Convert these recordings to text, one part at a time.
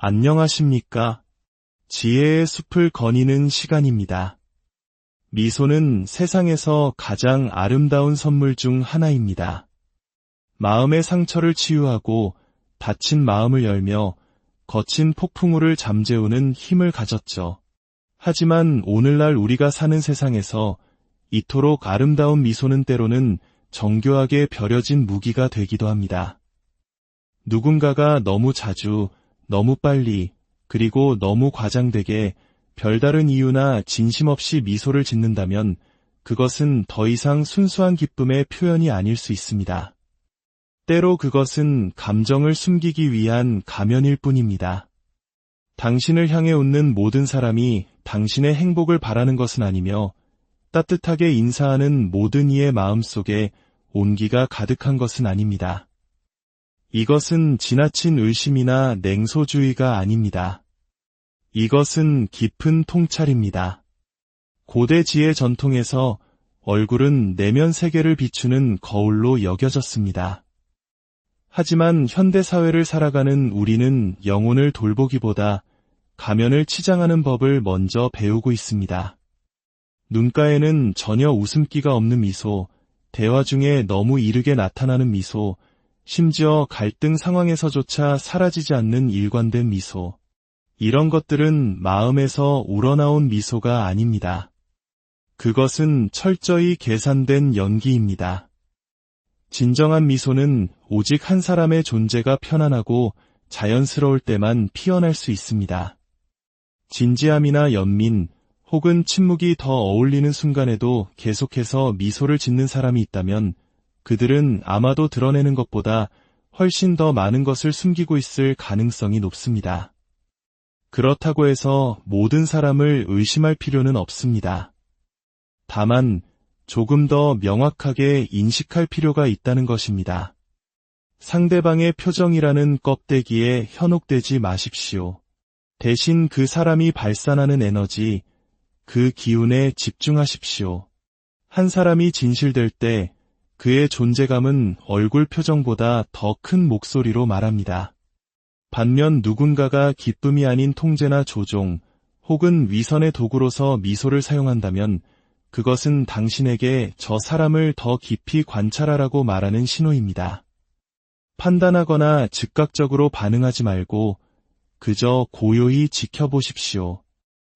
안녕하십니까? 지혜의 숲을 거니는 시간입니다. 미소는 세상에서 가장 아름다운 선물 중 하나입니다. 마음의 상처를 치유하고 다친 마음을 열며 거친 폭풍우를 잠재우는 힘을 가졌죠. 하지만 오늘날 우리가 사는 세상에서 이토록 아름다운 미소는 때로는 정교하게 벼려진 무기가 되기도 합니다. 누군가가 너무 자주, 너무 빨리, 그리고 너무 과장되게 별다른 이유나 진심 없이 미소를 짓는다면 그것은 더 이상 순수한 기쁨의 표현이 아닐 수 있습니다. 때로 그것은 감정을 숨기기 위한 가면일 뿐입니다. 당신을 향해 웃는 모든 사람이 당신의 행복을 바라는 것은 아니며 따뜻하게 인사하는 모든 이의 마음 속에 온기가 가득한 것은 아닙니다. 이것은 지나친 의심이나 냉소주의가 아닙니다. 이것은 깊은 통찰입니다. 고대 지혜 전통에서 얼굴은 내면 세계를 비추는 거울로 여겨졌습니다. 하지만 현대 사회를 살아가는 우리는 영혼을 돌보기보다 가면을 치장하는 법을 먼저 배우고 있습니다. 눈가에는 전혀 웃음기가 없는 미소, 대화 중에 너무 이르게 나타나는 미소, 심지어 갈등 상황에서조차 사라지지 않는 일관된 미소. 이런 것들은 마음에서 우러나온 미소가 아닙니다. 그것은 철저히 계산된 연기입니다. 진정한 미소는 오직 한 사람의 존재가 편안하고 자연스러울 때만 피어날 수 있습니다. 진지함이나 연민, 혹은 침묵이 더 어울리는 순간에도 계속해서 미소를 짓는 사람이 있다면 그들은 아마도 드러내는 것보다 훨씬 더 많은 것을 숨기고 있을 가능성이 높습니다. 그렇다고 해서 모든 사람을 의심할 필요는 없습니다. 다만 조금 더 명확하게 인식할 필요가 있다는 것입니다. 상대방의 표정이라는 껍데기에 현혹되지 마십시오. 대신 그 사람이 발산하는 에너지, 그 기운에 집중하십시오. 한 사람이 진실될 때 그의 존재감은 얼굴 표정보다 더 큰 목소리로 말합니다. 반면 누군가가 기쁨이 아닌 통제나 조종 혹은 위선의 도구로서 미소를 사용한다면 그것은 당신에게 저 사람을 더 깊이 관찰하라고 말하는 신호입니다. 판단하거나 즉각적으로 반응하지 말고 그저 고요히 지켜보십시오.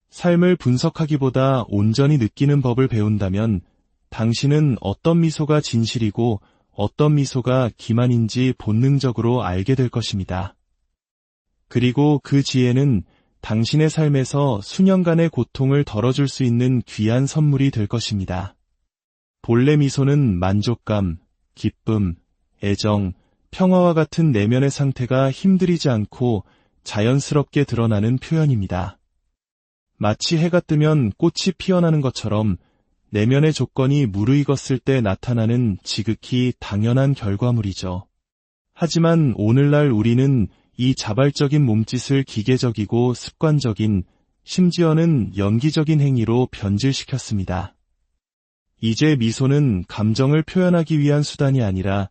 삶을 분석하기보다 온전히 느끼는 법을 배운다면 당신은 어떤 미소가 진실이고 어떤 미소가 기만인지 본능적으로 알게 될 것입니다. 그리고 그 지혜는 당신의 삶에서 수년간의 고통을 덜어줄 수 있는 귀한 선물이 될 것입니다. 본래 미소는 만족감, 기쁨, 애정, 평화와 같은 내면의 상태가 힘들이지 않고 자연스럽게 드러나는 표현입니다. 마치 해가 뜨면 꽃이 피어나는 것처럼 내면의 조건이 무르익었을 때 나타나는 지극히 당연한 결과물이죠. 하지만 오늘날 우리는 이 자발적인 몸짓을 기계적이고 습관적인 심지어는 연기적인 행위로 변질시켰습니다. 이제 미소는 감정을 표현하기 위한 수단이 아니라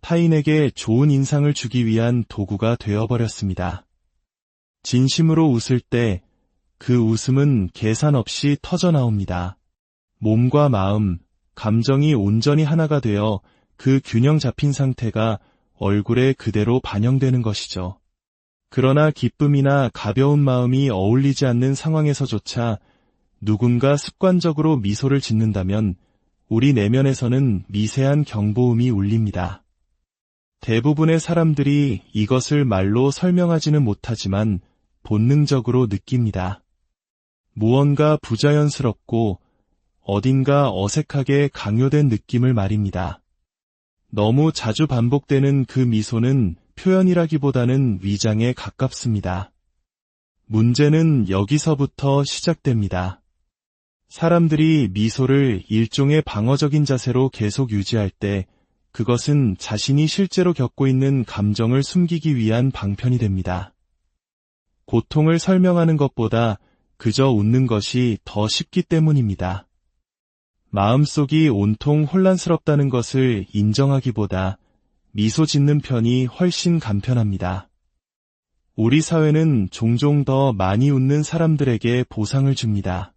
타인에게 좋은 인상을 주기 위한 도구가 되어버렸습니다. 진심으로 웃을 때 그 웃음은 계산 없이 터져 나옵니다. 몸과 마음, 감정이 온전히 하나가 되어 그 균형 잡힌 상태가 얼굴에 그대로 반영되는 것이죠. 그러나 기쁨이나 가벼운 마음이 어울리지 않는 상황에서조차 누군가 습관적으로 미소를 짓는다면 우리 내면에서는 미세한 경보음이 울립니다. 대부분의 사람들이 이것을 말로 설명하지는 못하지만 본능적으로 느낍니다. 무언가 부자연스럽고 어딘가 어색하게 강요된 느낌을 말입니다. 너무 자주 반복되는 그 미소는 표현이라기보다는 위장에 가깝습니다. 문제는 여기서부터 시작됩니다. 사람들이 미소를 일종의 방어적인 자세로 계속 유지할 때 그것은 자신이 실제로 겪고 있는 감정을 숨기기 위한 방편이 됩니다. 고통을 설명하는 것보다 그저 웃는 것이 더 쉽기 때문입니다. 마음속이 온통 혼란스럽다는 것을 인정하기보다 미소 짓는 편이 훨씬 간편합니다. 우리 사회는 종종 더 많이 웃는 사람들에게 보상을 줍니다.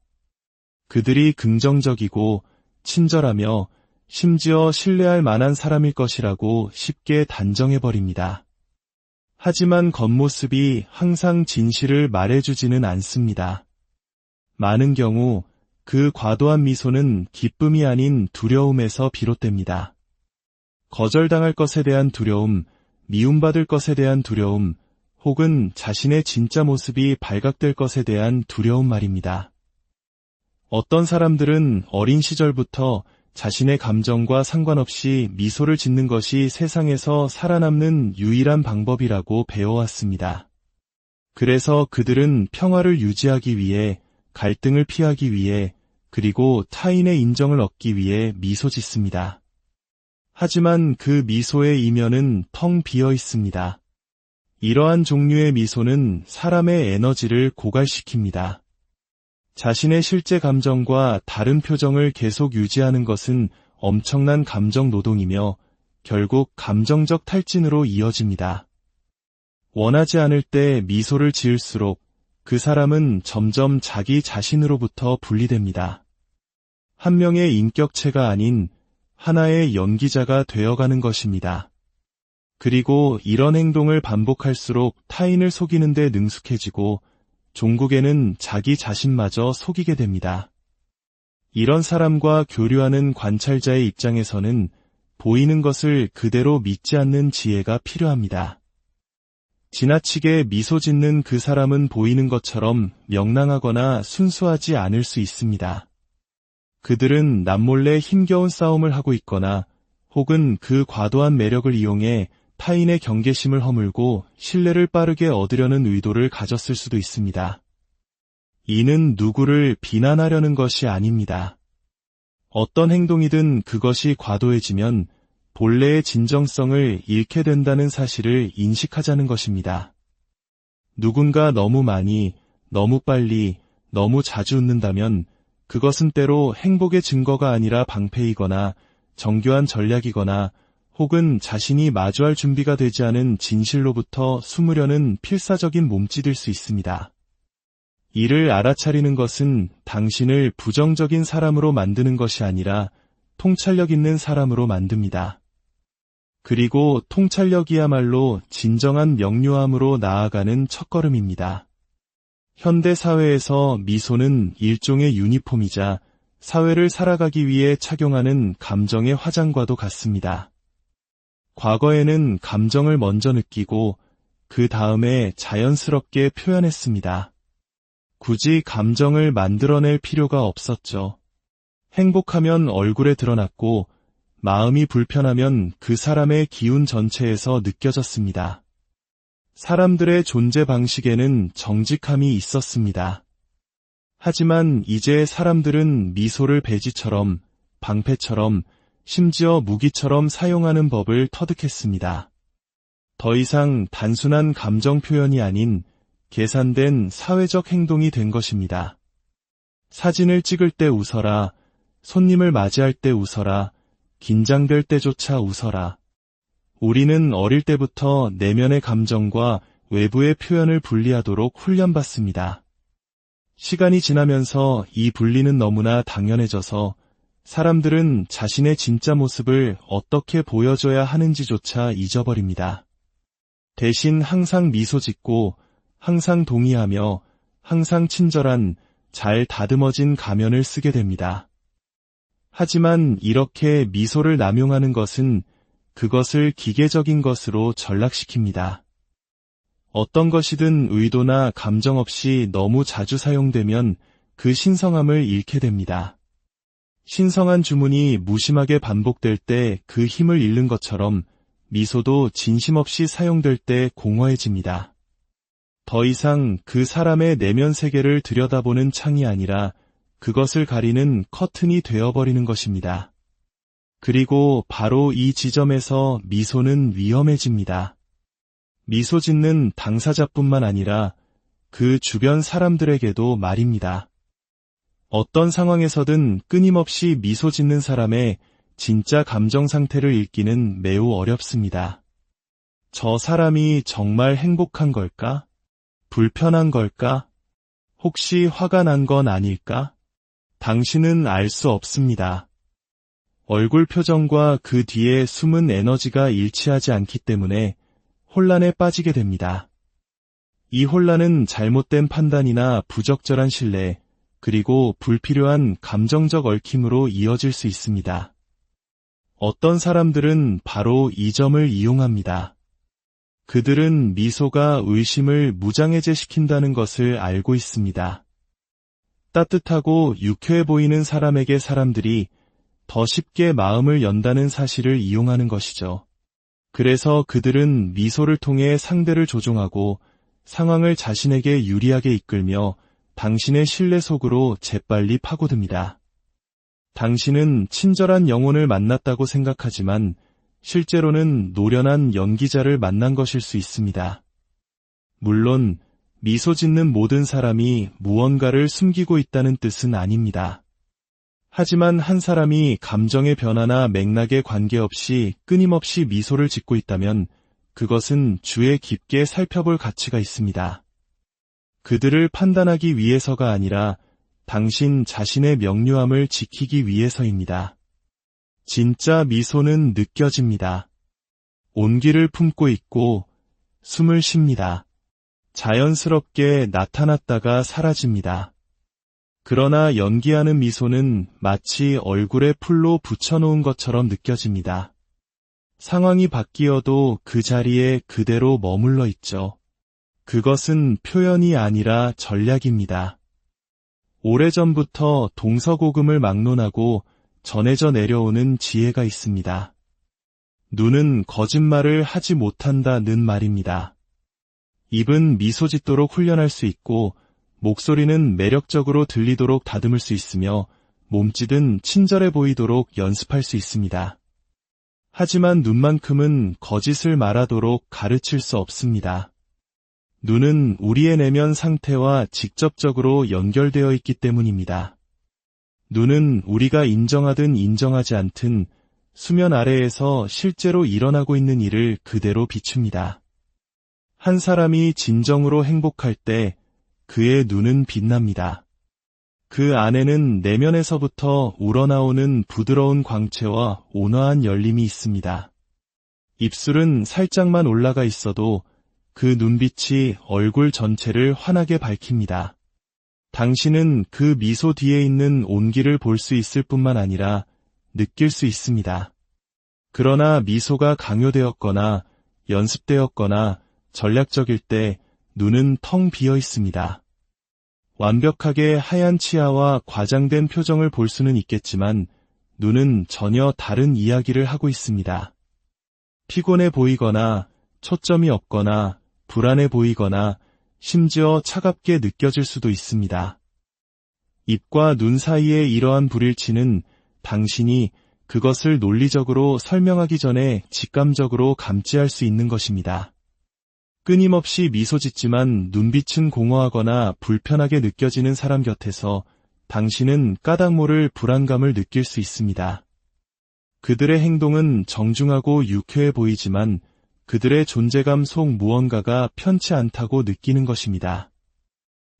그들이 긍정적이고 친절하며 심지어 신뢰할 만한 사람일 것이라고 쉽게 단정해버립니다. 하지만 겉모습이 항상 진실을 말해주지는 않습니다. 많은 경우 그 과도한 미소는 기쁨이 아닌 두려움에서 비롯됩니다. 거절당할 것에 대한 두려움, 미움받을 것에 대한 두려움, 혹은 자신의 진짜 모습이 발각될 것에 대한 두려움 말입니다. 어떤 사람들은 어린 시절부터 자신의 감정과 상관없이 미소를 짓는 것이 세상에서 살아남는 유일한 방법이라고 배워왔습니다. 그래서 그들은 평화를 유지하기 위해 갈등을 피하기 위해 그리고 타인의 인정을 얻기 위해 미소 짓습니다. 하지만 그 미소의 이면은 텅 비어 있습니다. 이러한 종류의 미소는 사람의 에너지를 고갈시킵니다. 자신의 실제 감정과 다른 표정을 계속 유지하는 것은 엄청난 감정 노동이며 결국 감정적 탈진으로 이어집니다. 원하지 않을 때 미소를 지을수록 그 사람은 점점 자기 자신으로부터 분리됩니다. 한 명의 인격체가 아닌 하나의 연기자가 되어가는 것입니다. 그리고 이런 행동을 반복할수록 타인을 속이는 데 능숙해지고 종국에는 자기 자신마저 속이게 됩니다. 이런 사람과 교류하는 관찰자의 입장에서는 보이는 것을 그대로 믿지 않는 지혜가 필요합니다. 지나치게 미소 짓는 그 사람은 보이는 것처럼 명랑하거나 순수하지 않을 수 있습니다. 그들은 남몰래 힘겨운 싸움을 하고 있거나 혹은 그 과도한 매력을 이용해 타인의 경계심을 허물고 신뢰를 빠르게 얻으려는 의도를 가졌을 수도 있습니다. 이는 누구를 비난하려는 것이 아닙니다. 어떤 행동이든 그것이 과도해지면 본래의 진정성을 잃게 된다는 사실을 인식하자는 것입니다. 누군가 너무 많이, 너무 빨리, 너무 자주 웃는다면 그것은 때로 행복의 증거가 아니라 방패이거나 정교한 전략이거나 혹은 자신이 마주할 준비가 되지 않은 진실로부터 숨으려는 필사적인 몸짓일 수 있습니다. 이를 알아차리는 것은 당신을 부정적인 사람으로 만드는 것이 아니라 통찰력 있는 사람으로 만듭니다. 그리고 통찰력이야말로 진정한 명료함으로 나아가는 첫걸음입니다. 현대 사회에서 미소는 일종의 유니폼이자 사회를 살아가기 위해 착용하는 감정의 화장과도 같습니다. 과거에는 감정을 먼저 느끼고 그 다음에 자연스럽게 표현했습니다. 굳이 감정을 만들어낼 필요가 없었죠. 행복하면 얼굴에 드러났고 마음이 불편하면 그 사람의 기운 전체에서 느껴졌습니다. 사람들의 존재 방식에는 정직함이 있었습니다. 하지만 이제 사람들은 미소를 배지처럼, 방패처럼, 심지어 무기처럼 사용하는 법을 터득했습니다. 더 이상 단순한 감정 표현이 아닌 계산된 사회적 행동이 된 것입니다. 사진을 찍을 때 웃어라, 손님을 맞이할 때 웃어라, 긴장될 때조차 웃어라. 우리는 어릴 때부터 내면의 감정과 외부의 표현을 분리하도록 훈련받습니다. 시간이 지나면서 이 분리는 너무나 당연해져서 사람들은 자신의 진짜 모습을 어떻게 보여줘야 하는지조차 잊어버립니다. 대신 항상 미소 짓고 항상 동의하며 항상 친절한 잘 다듬어진 가면을 쓰게 됩니다. 하지만 이렇게 미소를 남용하는 것은 그것을 기계적인 것으로 전락시킵니다. 어떤 것이든 의도나 감정 없이 너무 자주 사용되면 그 신성함을 잃게 됩니다. 신성한 주문이 무심하게 반복될 때 그 힘을 잃는 것처럼 미소도 진심 없이 사용될 때 공허해집니다. 더 이상 그 사람의 내면 세계를 들여다보는 창이 아니라 그것을 가리는 커튼이 되어버리는 것입니다. 그리고 바로 이 지점에서 미소는 위험해집니다. 미소 짓는 당사자뿐만 아니라 그 주변 사람들에게도 말입니다. 어떤 상황에서든 끊임없이 미소 짓는 사람의 진짜 감정 상태를 읽기는 매우 어렵습니다. 저 사람이 정말 행복한 걸까? 불편한 걸까? 혹시 화가 난 건 아닐까? 당신은 알 수 없습니다. 얼굴 표정과 그 뒤에 숨은 에너지가 일치하지 않기 때문에 혼란에 빠지게 됩니다. 이 혼란은 잘못된 판단이나 부적절한 신뢰, 그리고 불필요한 감정적 얽힘으로 이어질 수 있습니다. 어떤 사람들은 바로 이 점을 이용합니다. 그들은 미소가 의심을 무장해제시킨다는 것을 알고 있습니다. 따뜻하고 유쾌해 보이는 사람에게 사람들이 더 쉽게 마음을 연다는 사실을 이용하는 것이죠. 그래서 그들은 미소를 통해 상대를 조종하고 상황을 자신에게 유리하게 이끌며 당신의 신뢰 속으로 재빨리 파고듭니다. 당신은 친절한 영혼을 만났다고 생각하지만 실제로는 노련한 연기자를 만난 것일 수 있습니다. 물론 미소 짓는 모든 사람이 무언가를 숨기고 있다는 뜻은 아닙니다. 하지만 한 사람이 감정의 변화나 맥락에 관계없이 끊임없이 미소를 짓고 있다면 그것은 주에 깊게 살펴볼 가치가 있습니다. 그들을 판단하기 위해서가 아니라 당신 자신의 명료함을 지키기 위해서입니다. 진짜 미소는 느껴집니다. 온기를 품고 있고 숨을 쉽니다. 자연스럽게 나타났다가 사라집니다. 그러나 연기하는 미소는 마치 얼굴에 풀로 붙여놓은 것처럼 느껴집니다. 상황이 바뀌어도 그 자리에 그대로 머물러 있죠. 그것은 표현이 아니라 전략입니다. 오래전부터 동서고금을 막론하고 전해져 내려오는 지혜가 있습니다. 눈은 거짓말을 하지 못한다는 말입니다. 입은 미소 짓도록 훈련할 수 있고 목소리는 매력적으로 들리도록 다듬을 수 있으며 몸짓은 친절해 보이도록 연습할 수 있습니다. 하지만 눈만큼은 거짓을 말하도록 가르칠 수 없습니다. 눈은 우리의 내면 상태와 직접적으로 연결되어 있기 때문입니다. 눈은 우리가 인정하든 인정하지 않든 수면 아래에서 실제로 일어나고 있는 일을 그대로 비춥니다. 한 사람이 진정으로 행복할 때 그의 눈은 빛납니다. 그 안에는 내면에서부터 우러나오는 부드러운 광채와 온화한 열림이 있습니다. 입술은 살짝만 올라가 있어도 그 눈빛이 얼굴 전체를 환하게 밝힙니다. 당신은 그 미소 뒤에 있는 온기를 볼 수 있을 뿐만 아니라 느낄 수 있습니다. 그러나 미소가 강요되었거나 연습되었거나 전략적일 때 눈은 텅 비어 있습니다. 완벽하게 하얀 치아와 과장된 표정을 볼 수는 있겠지만 눈은 전혀 다른 이야기를 하고 있습니다. 피곤해 보이거나 초점이 없거나 불안해 보이거나 심지어 차갑게 느껴질 수도 있습니다. 입과 눈 사이의 이러한 불일치는 당신이 그것을 논리적으로 설명하기 전에 직감적으로 감지할 수 있는 것입니다. 끊임없이 미소 짓지만 눈빛은 공허하거나 불편하게 느껴지는 사람 곁에서 당신은 까닭 모를 불안감을 느낄 수 있습니다. 그들의 행동은 정중하고 유쾌해 보이지만 그들의 존재감 속 무언가가 편치 않다고 느끼는 것입니다.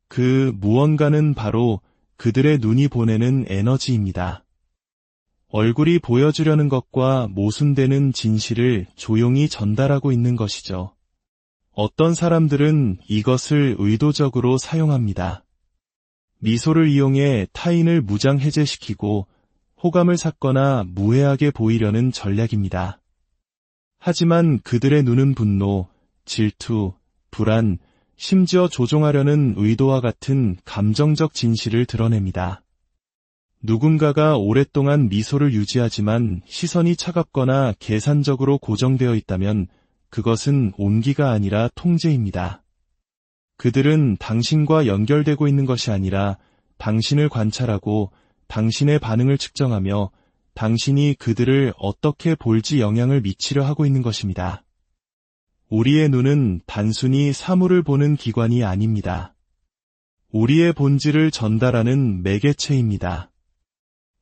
그 무언가는 바로 그들의 눈이 보내는 에너지입니다. 얼굴이 보여주려는 것과 모순되는 진실을 조용히 전달하고 있는 것이죠. 어떤 사람들은 이것을 의도적으로 사용합니다. 미소를 이용해 타인을 무장해제시키고 호감을 샀거나 무해하게 보이려는 전략입니다. 하지만 그들의 눈은 분노, 질투, 불안, 심지어 조종하려는 의도와 같은 감정적 진실을 드러냅니다. 누군가가 오랫동안 미소를 유지하지만 시선이 차갑거나 계산적으로 고정되어 있다면 그것은 온기가 아니라 통제입니다. 그들은 당신과 연결되고 있는 것이 아니라 당신을 관찰하고 당신의 반응을 측정하며 당신이 그들을 어떻게 볼지 영향을 미치려 하고 있는 것입니다. 우리의 눈은 단순히 사물을 보는 기관이 아닙니다. 우리의 본질을 전달하는 매개체입니다.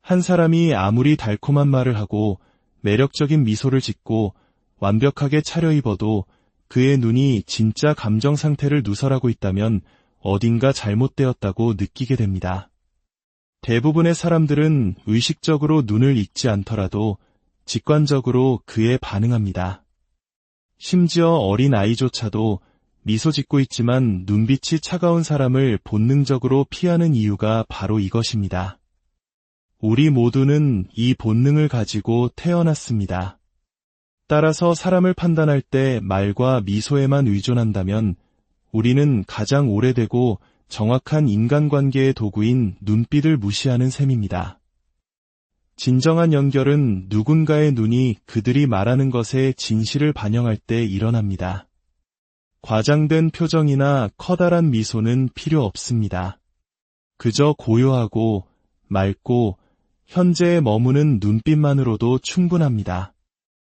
한 사람이 아무리 달콤한 말을 하고 매력적인 미소를 짓고 완벽하게 차려입어도 그의 눈이 진짜 감정 상태를 누설하고 있다면 어딘가 잘못되었다고 느끼게 됩니다. 대부분의 사람들은 의식적으로 눈을 읽지 않더라도 직관적으로 그에 반응합니다. 심지어 어린 아이조차도 미소 짓고 있지만 눈빛이 차가운 사람을 본능적으로 피하는 이유가 바로 이것입니다. 우리 모두는 이 본능을 가지고 태어났습니다. 따라서 사람을 판단할 때 말과 미소에만 의존한다면 우리는 가장 오래되고 정확한 인간관계의 도구인 눈빛을 무시하는 셈입니다. 진정한 연결은 누군가의 눈이 그들이 말하는 것에 진실을 반영할 때 일어납니다. 과장된 표정이나 커다란 미소는 필요 없습니다. 그저 고요하고 맑고 현재에 머무는 눈빛만으로도 충분합니다.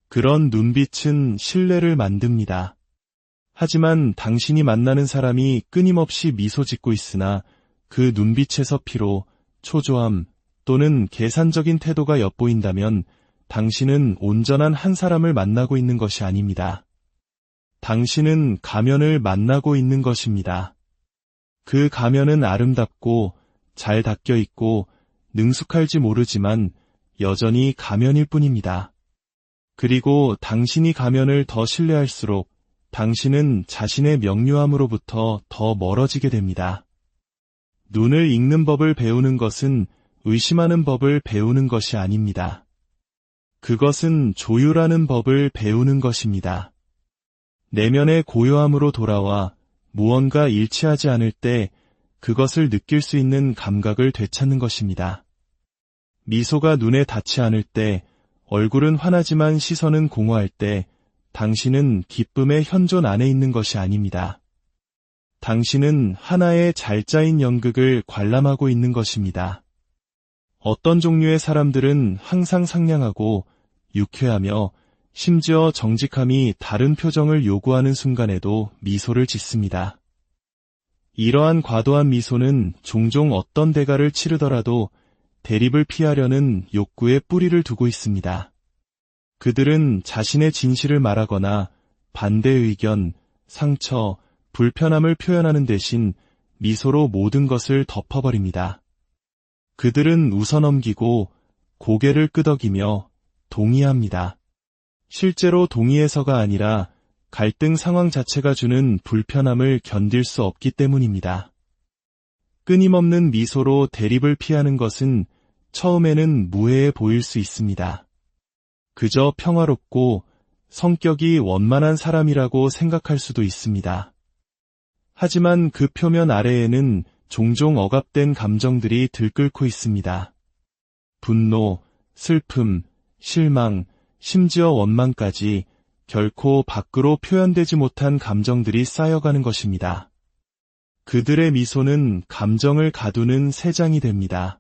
그런 눈빛은 신뢰를 만듭니다. 하지만 당신이 만나는 사람이 끊임없이 미소 짓고 있으나 그 눈빛에서 피로, 초조함 또는 계산적인 태도가 엿보인다면 당신은 온전한 한 사람을 만나고 있는 것이 아닙니다. 당신은 가면을 만나고 있는 것입니다. 그 가면은 아름답고 잘 닦여 있고 능숙할지 모르지만 여전히 가면일 뿐입니다. 그리고 당신이 가면을 더 신뢰할수록 당신은 자신의 명료함으로부터 더 멀어지게 됩니다. 눈을 읽는 법을 배우는 것은 의심하는 법을 배우는 것이 아닙니다. 그것은 조율하는 법을 배우는 것입니다. 내면의 고요함으로 돌아와 무언가 일치하지 않을 때 그것을 느낄 수 있는 감각을 되찾는 것입니다. 미소가 눈에 닿지 않을 때, 얼굴은 환하지만 시선은 공허할 때, 당신은 기쁨의 현존 안에 있는 것이 아닙니다. 당신은 하나의 잘 짜인 연극을 관람하고 있는 것입니다. 어떤 종류의 사람들은 항상 상냥하고 유쾌하며 심지어 정직함이 다른 표정을 요구하는 순간에도 미소를 짓습니다. 이러한 과도한 미소는 종종 어떤 대가를 치르더라도 대립을 피하려는 욕구의 뿌리를 두고 있습니다. 그들은 자신의 진실을 말하거나 반대 의견, 상처, 불편함을 표현하는 대신 미소로 모든 것을 덮어버립니다. 그들은 웃어넘기고 고개를 끄덕이며 동의합니다. 실제로 동의해서가 아니라 갈등 상황 자체가 주는 불편함을 견딜 수 없기 때문입니다. 끊임없는 미소로 대립을 피하는 것은 처음에는 무해해 보일 수 있습니다. 그저 평화롭고 성격이 원만한 사람이라고 생각할 수도 있습니다. 하지만 그 표면 아래에는 종종 억압된 감정들이 들끓고 있습니다. 분노, 슬픔, 실망, 심지어 원망까지 결코 밖으로 표현되지 못한 감정들이 쌓여가는 것입니다. 그들의 미소는 감정을 가두는 새장이 됩니다.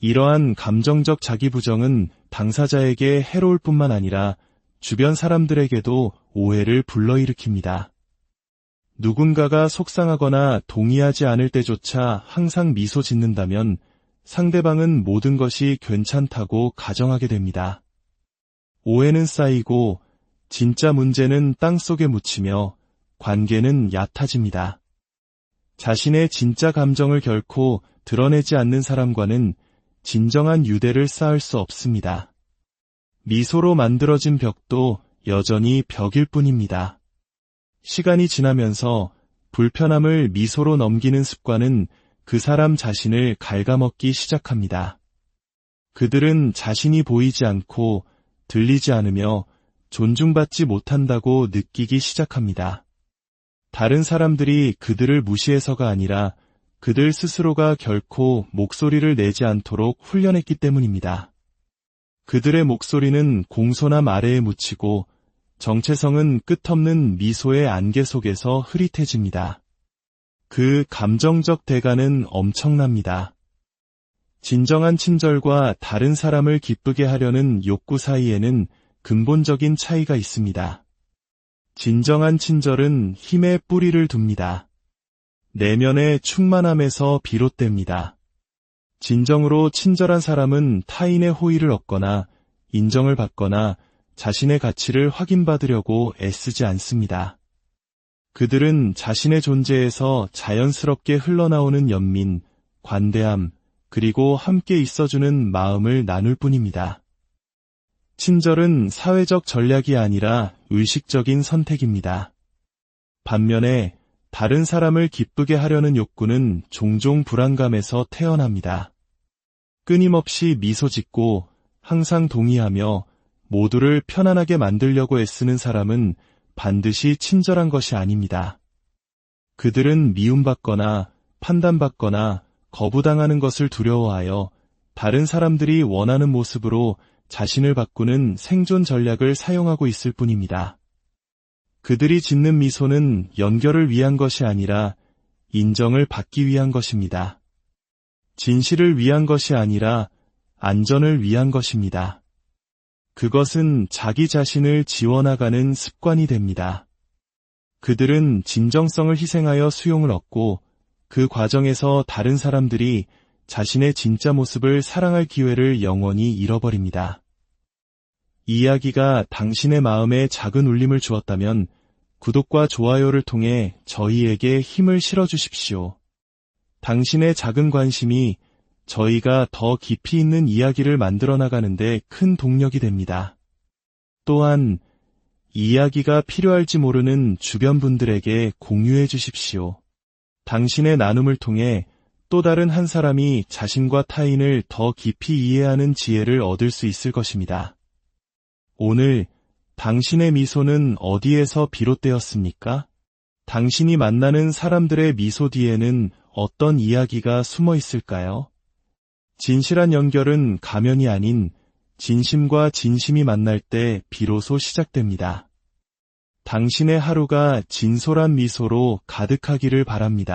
이러한 감정적 자기 부정은 당사자에게 해로울 뿐만 아니라 주변 사람들에게도 오해를 불러일으킵니다. 누군가가 속상하거나 동의하지 않을 때조차 항상 미소 짓는다면 상대방은 모든 것이 괜찮다고 가정하게 됩니다. 오해는 쌓이고 진짜 문제는 땅 속에 묻히며 관계는 얕아집니다. 자신의 진짜 감정을 결코 드러내지 않는 사람과는 진정한 유대를 쌓을 수 없습니다. 미소로 만들어진 벽도 여전히 벽일 뿐입니다. 시간이 지나면서 불편함을 미소로 넘기는 습관은 그 사람 자신을 갉아먹기 시작합니다. 그들은 자신이 보이지 않고 들리지 않으며 존중받지 못한다고 느끼기 시작합니다. 다른 사람들이 그들을 무시해서가 아니라 그들 스스로가 결코 목소리를 내지 않도록 훈련했기 때문입니다. 그들의 목소리는 공손함 아래에 묻히고 정체성은 끝없는 미소의 안개 속에서 흐릿해집니다. 그 감정적 대가는 엄청납니다. 진정한 친절과 다른 사람을 기쁘게 하려는 욕구 사이에는 근본적인 차이가 있습니다. 진정한 친절은 힘의 뿌리를 둡니다. 내면의 충만함에서 비롯됩니다. 진정으로 친절한 사람은 타인의 호의를 얻거나 인정을 받거나 자신의 가치를 확인받으려고 애쓰지 않습니다. 그들은 자신의 존재에서 자연스럽게 흘러나오는 연민, 관대함, 그리고 함께 있어주는 마음을 나눌 뿐입니다. 친절은 사회적 전략이 아니라 의식적인 선택입니다. 반면에 다른 사람을 기쁘게 하려는 욕구는 종종 불안감에서 태어납니다. 끊임없이 미소 짓고 항상 동의하며 모두를 편안하게 만들려고 애쓰는 사람은 반드시 친절한 것이 아닙니다. 그들은 미움받거나 판단받거나 거부당하는 것을 두려워하여 다른 사람들이 원하는 모습으로 자신을 바꾸는 생존 전략을 사용하고 있을 뿐입니다. 그들이 짓는 미소는 연결을 위한 것이 아니라 인정을 받기 위한 것입니다. 진실을 위한 것이 아니라 안전을 위한 것입니다. 그것은 자기 자신을 지워나가는 습관이 됩니다. 그들은 진정성을 희생하여 수용을 얻고 그 과정에서 다른 사람들이 자신의 진짜 모습을 사랑할 기회를 영원히 잃어버립니다. 이야기가 당신의 마음에 작은 울림을 주었다면 구독과 좋아요를 통해 저희에게 힘을 실어주십시오. 당신의 작은 관심이 저희가 더 깊이 있는 이야기를 만들어 나가는데 큰 동력이 됩니다. 또한 이야기가 필요할지 모르는 주변 분들에게 공유해 주십시오. 당신의 나눔을 통해 또 다른 한 사람이 자신과 타인을 더 깊이 이해하는 지혜를 얻을 수 있을 것입니다. 오늘 당신의 미소는 어디에서 비롯되었습니까? 당신이 만나는 사람들의 미소 뒤에는 어떤 이야기가 숨어 있을까요? 진실한 연결은 가면이 아닌 진심과 진심이 만날 때 비로소 시작됩니다. 당신의 하루가 진솔한 미소로 가득하기를 바랍니다.